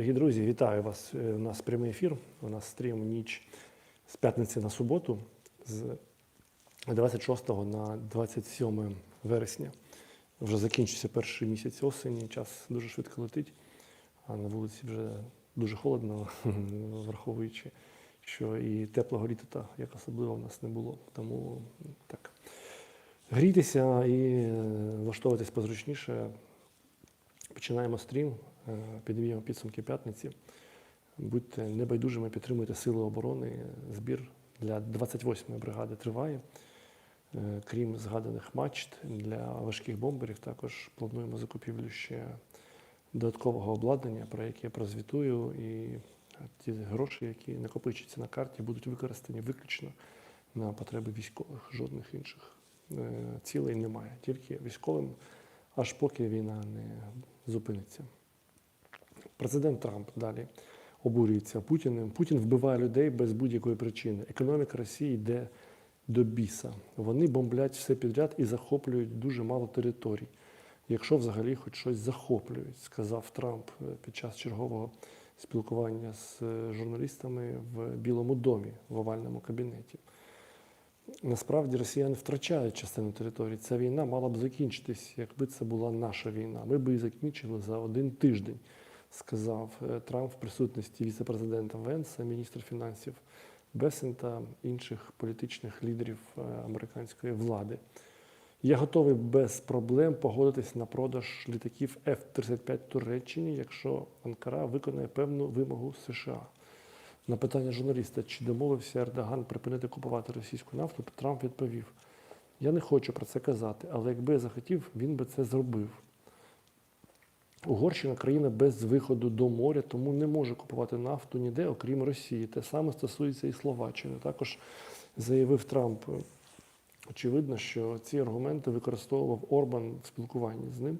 Дорогі друзі, вітаю вас. Е, У нас прямий ефір. У нас стрім ніч з п'ятниці на суботу, з 26 на 27 вересня. Вже закінчився перший місяць осені, час дуже швидко летить, а на вулиці вже дуже холодно, враховуючи, що і теплого літа як особливо в нас не було. Тому так. Грійтеся і е, влаштовуватись позручніше. Починаємо стрім, е, підвіємо підсумки п'ятниці. Будьте небайдужими, підтримуйте Сили оборони. Збір для 28-ї бригади триває. Е, Крім згаданих мачт для важких бомберів, також плануємо закупівлю ще додаткового обладнання, про яке я прозвітую. І ті гроші, які накопичаться на карті, будуть використані виключно на потреби військових. Жодних інших е, цілей немає. Тільки військовим, аж поки війна не зупиниться. Президент Трамп далі обурюється Путіним. Путін вбиває людей без будь-якої причини. Економіка Росії йде до біса. Вони бомблять все підряд і захоплюють дуже мало територій. Якщо взагалі хоч щось захоплюють, сказав Трамп е, під час чергового спілкування з е, журналістами в Білому домі в овальному кабінеті. Насправді росіяни втрачають частину території. Ця війна мала б закінчитись, якби це була наша війна. Ми б її закінчили за один тиждень, сказав е, Трамп в присутності віце-президента Венса, міністра фінансів Бесен та інших політичних лідерів е, американської влади. Я готовий без проблем погодитись на продаж літаків F-35 Туреччині, якщо Анкара виконає певну вимогу США. На питання журналіста, чи домовився Ердоган припинити купувати російську нафту, Трамп відповів: Я не хочу про це казати, але якби я захотів, він би це зробив. Угорщина країна без виходу до моря, тому не може купувати нафту ніде, окрім Росії. Те саме стосується і Словаччини. Також заявив Трамп. Очевидно, що ці аргументи використовував Орбан в спілкуванні з ним,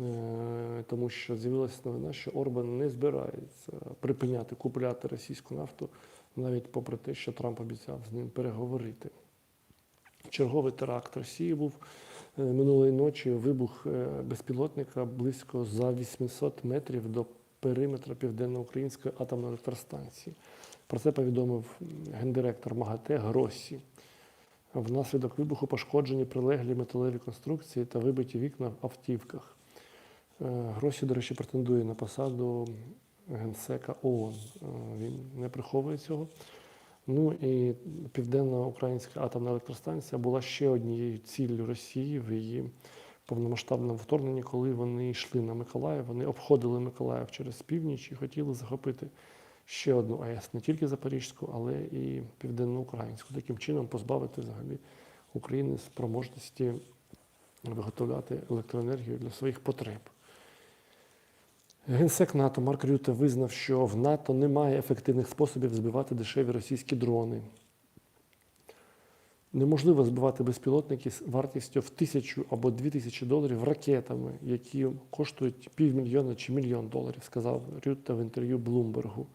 е, тому що з'явилася новина, що Орбан не збирається припиняти купляти російську нафту, навіть попри те, що Трамп обіцяв з ним переговорити. Черговий теракт Росії був минулої ночі. Вибух е, безпілотника близько за 800 метрів до периметра Південноукраїнської атомної електростанції. Про це повідомив гендиректор МАГАТЕ Гросі. Внаслідок вибуху пошкоджені прилеглі металеві конструкції та вибиті вікна в автівках. Е, Гросі, до речі, претендує на посаду генсека ООН. Е, Він не приховує цього. Ну і Південно-Українська атомна електростанція була ще однією ціллю Росії в її повномасштабному вторгненні, коли вони йшли на Миколаїв. Вони обходили Миколаїв через північ і хотіли захопити ще одну АЕС, не тільки Запорізьку, але і Південноукраїнську. Таким чином позбавити взагалі України спроможності виготовляти електроенергію для своїх потреб. Генсек НАТО Марк Рюте визнав, що в НАТО немає ефективних способів збивати дешеві російські дрони. Неможливо збивати безпілотники з вартістю в тисячу або дві тисячі доларів ракетами, які коштують півмільйона чи мільйон доларів, сказав Рютте в інтерв'ю Блумбергу.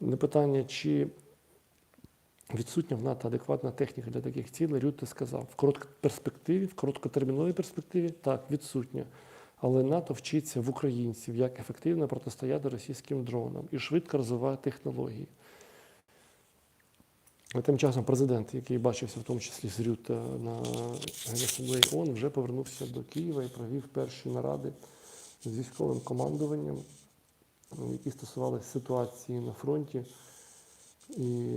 На питання, чи відсутня в НАТО адекватна техніка для таких цілей, Рютте сказав, в короткій перспективі, в короткотерміновій перспективі так, відсутня. Але НАТО вчиться в українців, як ефективно протистояти російським дронам і швидко розвиває технології. А тим часом президент, який бачився в тому числі з Рюта на Генасамблеї ООН, вже повернувся до Києва і провів перші наради з військовим командуванням, які стосувалися ситуації на фронті. І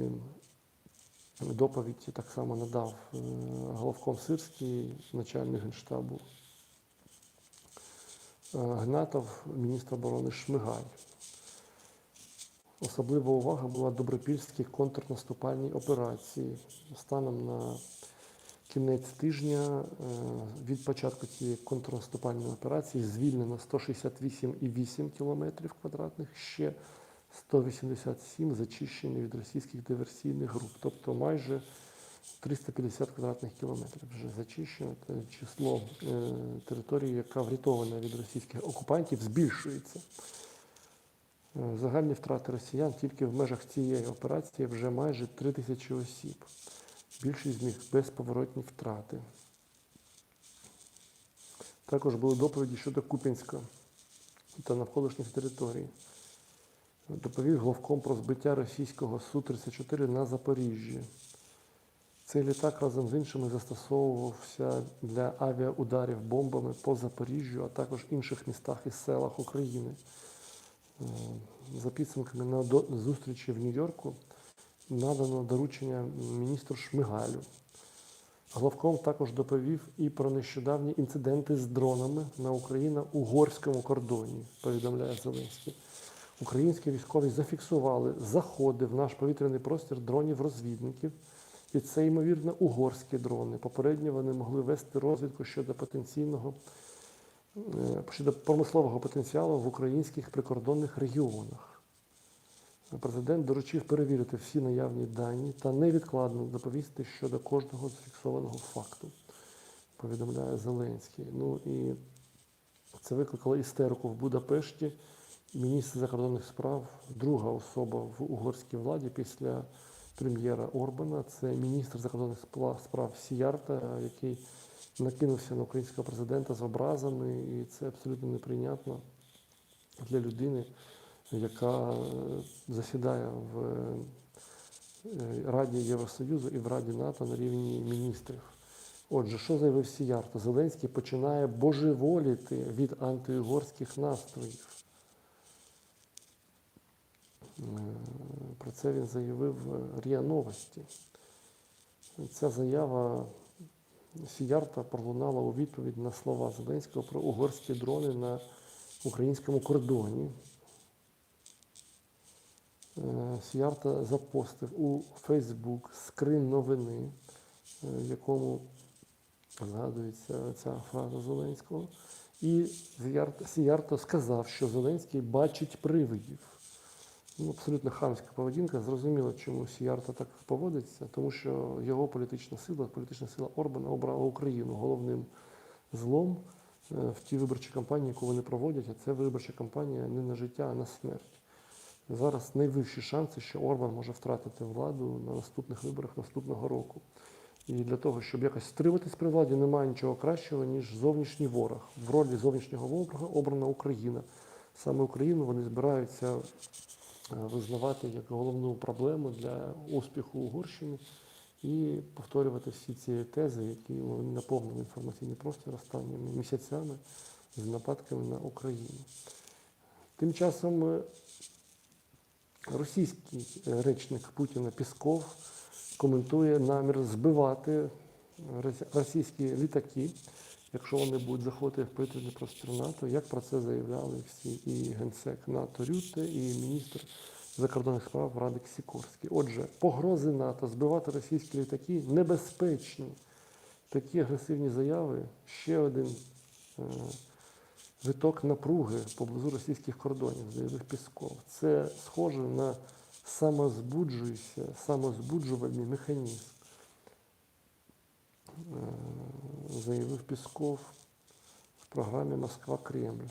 доповідь так само надав е, головком Сирський, начальник генштабу Гнатов, міністр оборони Шмигаль. Особлива увага була добропільській контрнаступальній операції. Станом на кінець тижня е, від початку цієї контрнаступальної операції звільнено 168,8 кілометрів квадратних, ще 187 зачищені від російських диверсійних груп, тобто майже 350 квадратних кілометрів вже зачищено. Число е, території, яка врятована від російських окупантів, збільшується. Е, Загальні втрати росіян тільки в межах цієї операції вже майже 3 тисячі осіб. Більшість з них безповоротні втрати. Також були доповіді щодо Куп'янська та навколишніх територій. доповів главком про збиття російського Су-34 на Запоріжжі. Цей літак разом з іншими застосовувався для авіаударів бомбами по Запоріжжю, а також інших містах і селах України. Е, За підсумками на зустрічі в Нью-Йорку надано доручення міністру Шмигалю. Главком також доповів і про нещодавні інциденти з дронами на Україно-угорському кордоні, повідомляє Зеленський. Українські військові зафіксували заходи в наш повітряний простір дронів-розвідників, і це, ймовірно, угорські дрони. Попередньо вони могли вести розвідку щодо потенційного е, щодо промислового потенціалу в українських прикордонних регіонах. Президент доручив перевірити всі наявні дані та невідкладно доповісти щодо кожного зафіксованого факту, повідомляє Зеленський. Ну і це викликало істерику в Будапешті. Міністр закордонних справ, друга особа в угорській владі після прем'єра Орбана. Це міністр закордонних справ Сіярта, який накинувся на українського президента з образами, і це абсолютно неприйнятно для людини, яка е, засідає в е, Раді Євросоюзу і в Раді НАТО на рівні міністрів. Отже, що заявив Сіярто? Зеленський починає божеволіти від антиугорських настроїв. Е, Про це він заявив в РІА Новості. Ця заява Сіярта пролунала у відповідь на слова Зеленського про угорські дрони на українському кордоні. Е, Сіярта запостив у Фейсбук скрин новини, е, в якому згадується ця фраза Зеленського. І Сіярто сказав, що Зеленський бачить привидів. Ну, абсолютно хамська поведінка. Зрозуміло, чому Сіярто так поводиться, тому що його політична сила, політична сила Орбана обрала Україну головним злом е, в тій виборчій кампанії, яку вони проводять, а це виборча кампанія не на життя, а на смерть. Зараз найвищі шанси, що Орбан може втратити владу на наступних виборах наступного року. І для того, щоб якось стриматись при владі, немає нічого кращого, ніж зовнішній ворог. В ролі зовнішнього ворога обрана Україна. Саме Україну вони збираються визнавати як головну проблему для успіху Угорщини і повторювати всі ці тези, які вони наповнили інформаційний простір останніми місяцями з нападками на Україну. Тим часом е, російський е, речник Путіна Пісков коментує намір збивати російські літаки, якщо вони будуть заходити в повітряний простір НАТО, як про це заявляли всі і генсек НАТО Рюте, і міністр закордонних справ Радик Сікорський. Отже, погрози НАТО збивати російські літаки небезпечні. Такі агресивні заяви ще один е, виток напруги поблизу російських кордонів, заявив Пісков. Це схоже на самозбуджуючий, самозбуджувальний механізм, заявив Пісков в програмі Москва Кремль.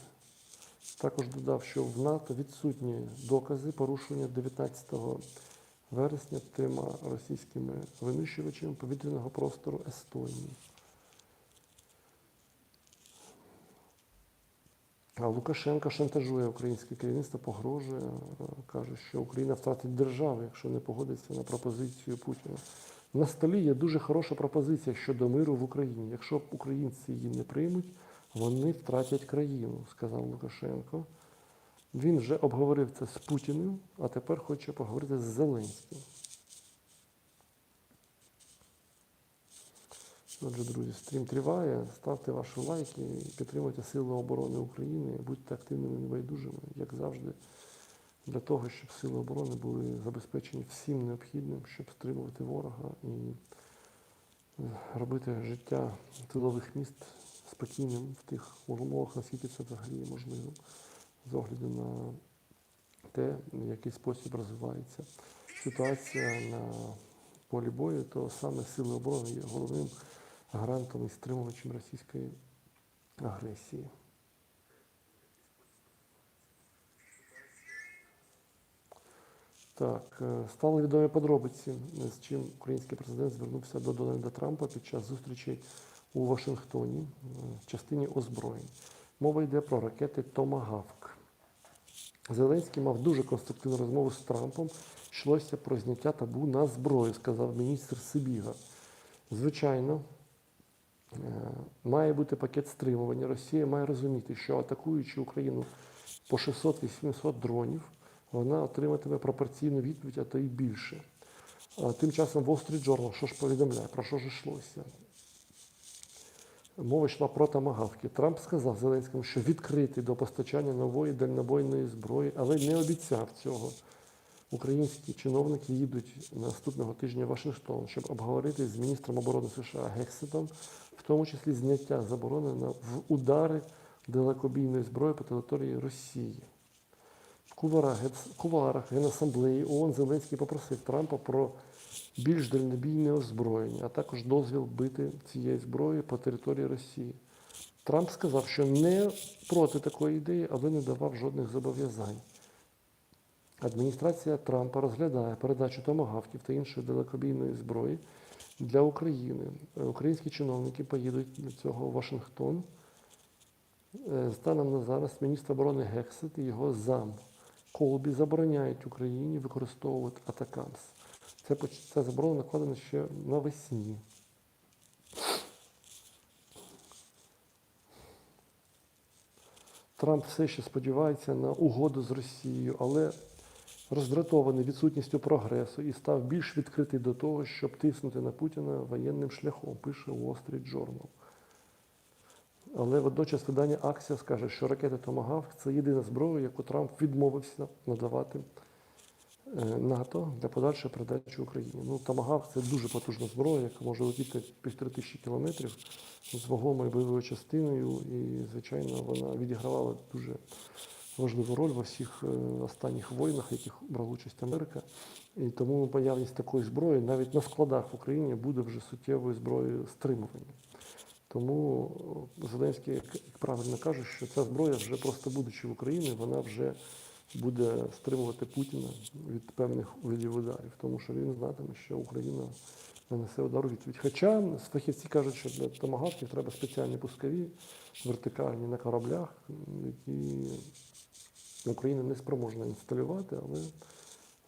Також додав, що в НАТО відсутні докази порушення 19 вересня трьома російськими винищувачами повітряного простору Естонії. А Лукашенко шантажує українське керівництво, погрожує, е, каже, що Україна втратить державу, якщо не погодиться на пропозицію Путіна. На столі є дуже хороша пропозиція щодо миру в Україні. Якщо українці її не приймуть, вони втратять країну, сказав Лукашенко. Він вже обговорив це з Путіним, а тепер хоче поговорити з Зеленським. Отже, друзі, стрім триває. Ставте ваші лайки, підтримуйте Сили оборони України, будьте активними і небайдужими, як завжди, для того, щоб Сили оборони були забезпечені всім необхідним, щоб стримувати ворога і е, робити життя тилових міст спокійним в тих умовах, наскільки це взагалі є можливим, з огляду на те, в який спосіб розвивається ситуація на полі бою, то саме Сили оборони є головним гарантом і стримувачем російської агресії. Так, е, стали відомі подробиці, з чим український президент звернувся до Дональда Трампа під час зустрічі у Вашингтоні е, в частині озброєнь. Мова йде про ракети Томагавк. Зеленський мав дуже конструктивну розмову з Трампом. Йшлося про зняття табу на зброю, сказав міністр Сибіга. Звичайно, е, має бути пакет стримування. Росія має розуміти, що атакуючи Україну по 600-800 дронів, вона отриматиме пропорційну відповідь, а то й більше. Тим часом Wall Street Journal, що ж повідомляє, про що ж йшлося? Мова йшла про тамагавки. Трамп сказав Зеленському, що відкритий до постачання нової дальнобойної зброї, але не обіцяв цього. Українські чиновники їдуть наступного тижня в Вашингтон, щоб обговорити з міністром оборони США Гексетом, в тому числі зняття заборони на удари далекобійної зброї по території Росії. В кулуарах, Генасамблеї ООН Зеленський попросив Трампа про більш дальнобійне озброєння, а також дозвіл бити цієї зброї по території Росії. Трамп сказав, що не проти такої ідеї, але не давав жодних зобов'язань. Адміністрація Трампа розглядає передачу томагавків та іншої далекобійної зброї для України. Українські чиновники поїдуть для цього у Вашингтон. Е, Станом на зараз міністр оборони Гексет і його зам Колбі забороняють Україні використовувати атакамс. Це, ця заборона накладена ще навесні. Трамп все ще сподівається на угоду з Росією, але роздратований відсутністю прогресу і став більш відкритий до того, щоб тиснути на Путіна воєнним шляхом, пише Wall Street Journal. Але водночас видання Аксіос скаже, що ракети Томагавк це єдина зброя, яку Трамп відмовився надавати е, НАТО для подальшої передачі Україні. Ну, Томагавк це дуже потужна зброя, яка може летіти півтори тисячі кілометрів з вагомою бойовою частиною, і, звичайно, вона відігравала дуже важливу роль во всіх е, останніх воїнах, в яких брала участь Америка. І тому появність такої зброї навіть на складах в Україні буде вже суттєвою зброєю стримування. Тому Зеленський, як як правильно каже, що ця зброя вже просто будучи в Україні, вона вже буде стримувати Путіна від певних видів ударів, тому що він знатиме, що Україна нанесе удар у відповідь. Хоча фахівці кажуть, що для томагавків треба спеціальні пускові, вертикальні на кораблях, які Україна не спроможна інсталювати, але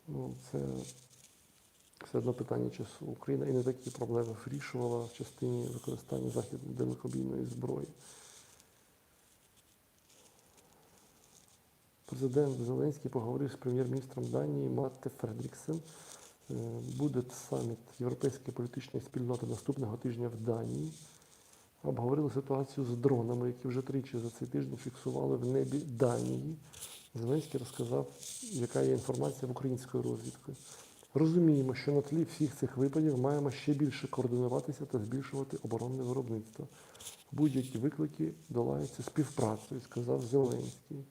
ну, це все одно питання часу. Україна і не такі проблеми вирішувала в частині використання західної далекобійної зброї. Президент Зеленський поговорив з прем'єр-міністром Данії Матте Фредріксен. Е, Буде саміт Європейської політичної спільноти наступного тижня в Данії. Обговорили ситуацію з дронами, які вже тричі за цей тиждень фіксували в небі Данії. Зеленський розказав, яка є інформація в української розвідки. Розуміємо, що на тлі всіх цих випадів маємо ще більше координуватися та збільшувати оборонне виробництво. Будь-які виклики долаються співпрацею, сказав Зеленський.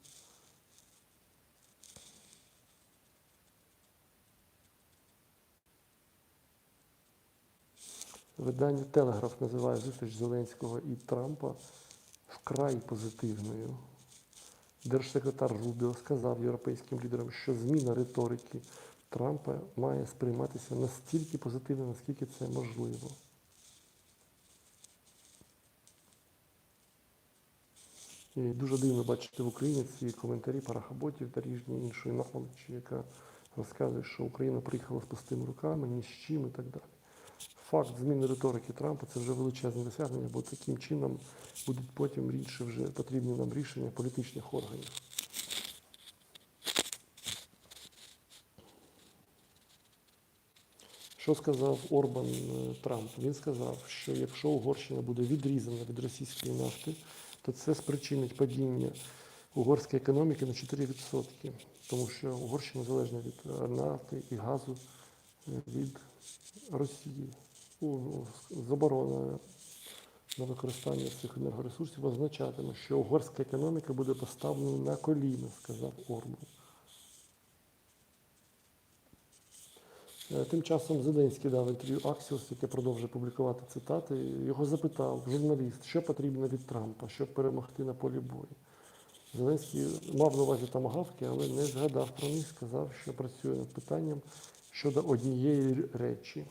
Видання Телеграф називає зустріч Зеленського і Трампа вкрай позитивною. Держсекретар Рубіо сказав європейським лідерам, що зміна риторики Трампа має сприйматися настільки позитивно, наскільки це можливо. І дуже дивно бачити в Україні ці коментарі парахаботів та різні іншої наволочі, яка розказує, що Україна приїхала з пустими руками, ні з чим і так далі. Факт зміни риторики Трампа це вже величезне досягнення, бо таким чином будуть потім інші вже потрібні нам рішення політичних органів. Що сказав Орбан е, Трамп? Він сказав, що якщо Угорщина буде відрізана від російської нафти, то це спричинить падіння угорської економіки на 4%, тому що Угорщина залежна від е, нафти і газу е, від Росії. Заборона на використання цих енергоресурсів означатиме, що угорська економіка буде поставлена на коліна, сказав Орбан. Тим часом Зеленський дав інтерв'ю Аксіос, яке продовжує публікувати цитати. Його запитав журналіст, що потрібно від Трампа, щоб перемогти на полі бою. Зеленський мав на увазі тамагавки, але не згадав про них, сказав, що працює над питанням щодо однієї речі.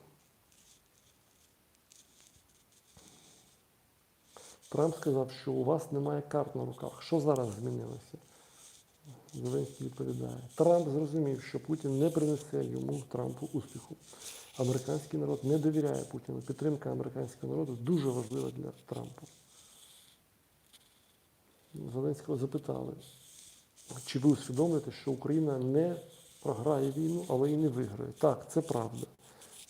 Трамп сказав, що у вас немає карт на руках. Що зараз змінилося? Зеленський відповідає. Трамп зрозумів, що Путін не принесе йому Трампу успіху. Американський народ не довіряє Путіну. Підтримка американського народу дуже важлива для Трампа. Зеленського запитали, чи ви усвідомлюєте, що Україна не програє війну, але і не виграє. Так, це правда,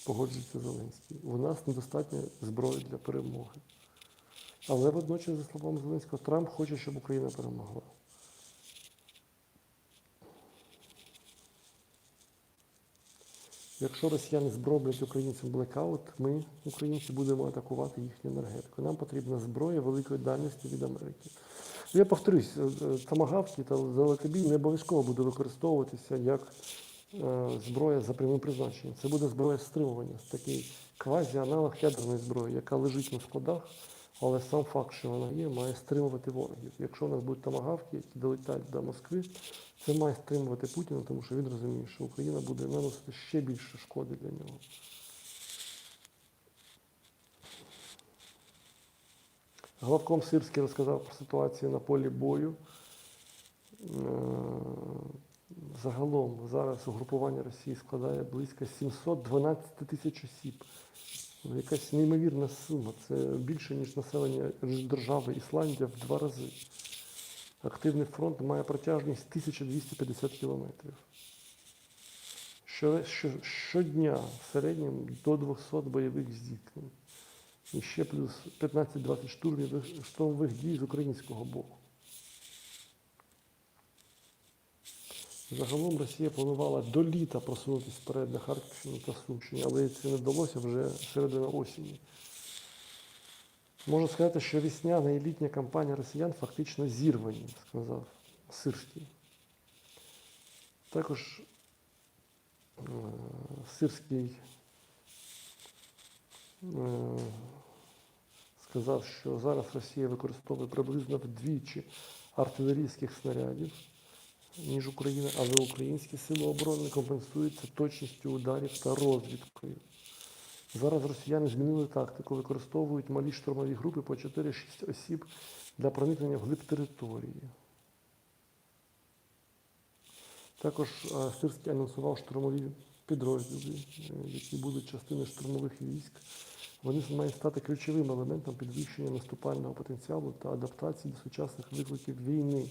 погоджується Зеленський. У нас недостатньо зброї для перемоги. Але водночас, за словами Зеленського, Трамп хоче, щоб Україна перемогла. Якщо росіяни зроблять українцям блекаут, ми, українці, будемо атакувати їхню енергетику. Нам потрібна зброя великої дальності від Америки. Я повторюсь, е, е, томагавки та далекобій не обов'язково буде використовуватися як е, зброя за прямим призначенням. Це буде зброя стримування, такий квазі-аналог ядерної зброї, яка лежить на складах, але сам факт, що вона є, має стримувати ворогів. Якщо у нас будуть томагавки, які долетять до Москви, це має стримувати Путіна, тому що він розуміє, що Україна буде наносити ще більше шкоди для нього. Главком Сирський розказав про ситуацію на полі бою. Е, Загалом зараз угрупування Росії складає близько 712 тисяч осіб. Ну, Якась неймовірна сума. Це більше, ніж населення держави Ісландія в два рази. Активний фронт має протяжність 1250 кілометрів. Що, що, щодня в середньому до 200 бойових зіткнень. І ще плюс 15-20 штурмів штурмових дій з українського боку. Загалом Росія планувала до літа просунутися вперед на Харківщину та Сумщині, але це не вдалося вже середина осені. Можна сказати, що весняна і літня кампанія росіян фактично зірвані, сказав Сирський. Також е, Сирський е, сказав, що зараз Росія використовує приблизно вдвічі артилерійських снарядів, ніж Україна, але українські сили оборони компенсуються точністю ударів та розвідкою. Зараз росіяни змінили тактику, використовують малі штурмові групи по 4-6 осіб для проникнення вглиб території. Також е, Сирський анонсував штурмові підрозділи, е, які будуть частиною штурмових військ. Вони мають стати ключовим елементом підвищення наступального потенціалу та адаптації до сучасних викликів війни.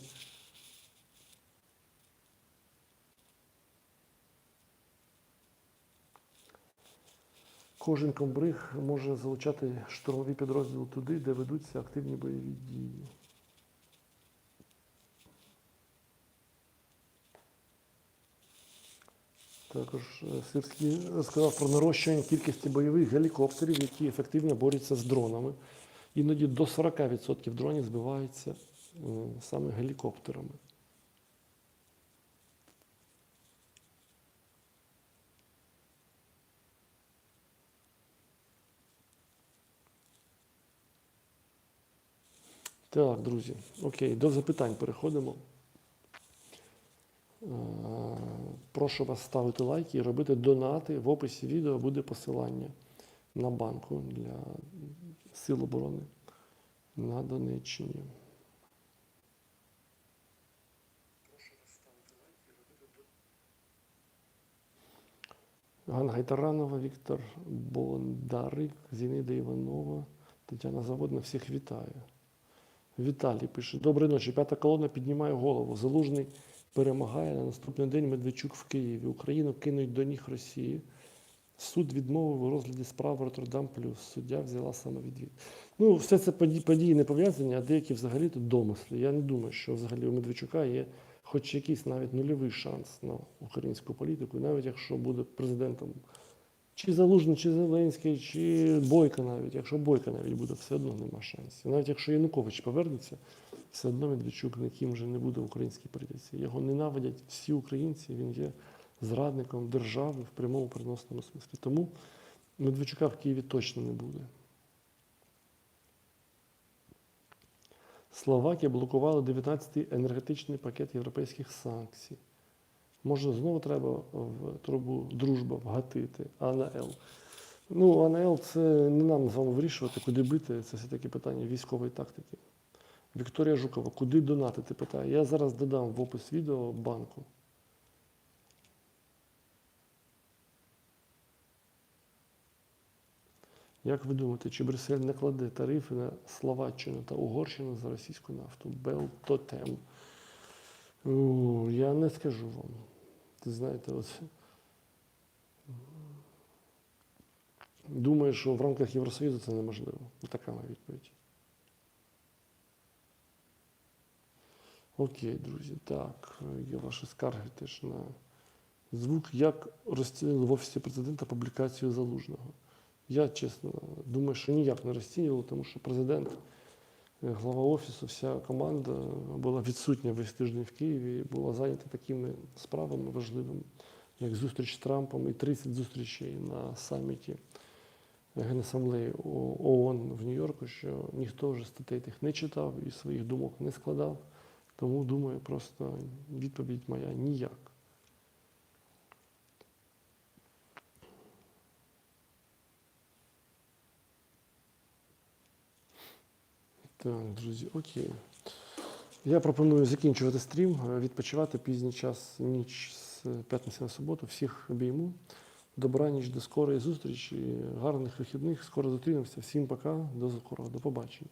Кожен комбриг може залучати штурмові підрозділи туди, де ведуться активні бойові дії. Також е, Сирський розказав про нарощування кількості бойових гелікоптерів, які ефективно борються з дронами. Іноді до 40% дронів збиваються е, саме гелікоптерами. Так, друзі, окей, до запитань переходимо. Е, Прошу вас ставити лайки і робити донати. В описі відео буде посилання на банку для Сил оборони на Донеччині. Ганна Гайтаранова, Віктор Бондарик, Зінида Іванова, Тетяна Заводна всіх вітаю. Віталій пише: Доброї ночі. П'ята колона піднімає голову. Залужний перемагає на наступний день Медведчук в Києві. Україну кинуть до ніг Росії. Суд відмовив у розгляді справи Роттердам плюс. Суддя взяла самовідвід. Ну, все це події, не пов'язані, а деякі взагалі тут домисли. Я не думаю, що взагалі у Медведчука є хоч якийсь навіть нульовий шанс на українську політику, навіть якщо буде президентом чи Залужний, чи Зеленський, чи Бойко навіть. Якщо Бойко навіть буде, все одно нема шансів. Навіть якщо Янукович повернеться, все одно Медведчук ніким вже не буде в українській політиці. Його ненавидять всі українці, він є зрадником держави в прямому переносному смислі. Тому Медведчука в Києві точно не буде. Словакія блокувала 19-й енергетичний пакет європейських санкцій. Може, знову треба в трубу дружба вгатити, АНЛ. Ну, АНЛ це не нам з вами вирішувати, куди бити. Це все-таки питання військової тактики. Вікторія Жукова, куди донатити? Питає. Я зараз додам в опис відео банку. Як ви думаєте, чи Брюссель не кладе тарифи на Словаччину та Угорщину за російську нафту? Белтотем. Я не скажу вам. Ти знаєте, от. Думаю, що в рамках Євросоюзу це неможливо. Така моя відповідь. Окей, друзі, так, є ваші скарги теж на звук. Як розцінили в Офісі президента публікацію залужного? Я чесно думаю, що ніяк не розцінював, тому що президент, глава офісу, вся команда була відсутня весь тиждень в Києві, і була зайнята такими справами важливими, як зустріч з Трампом і 30 зустрічей на саміті Генасамблеї ООН в Нью-Йорку, що ніхто вже статей тих не читав і своїх думок не складав. Тому думаю, просто відповідь моя ніяк. Так, друзі, окей. Я пропоную закінчувати стрім, е, відпочивати пізній час, ніч з п'ятниці на суботу. Всіх обійму. Добра ніч, до скорої зустрічі, гарних вихідних. Скоро зустрінемося. Всім пока, до скорого, до побачення.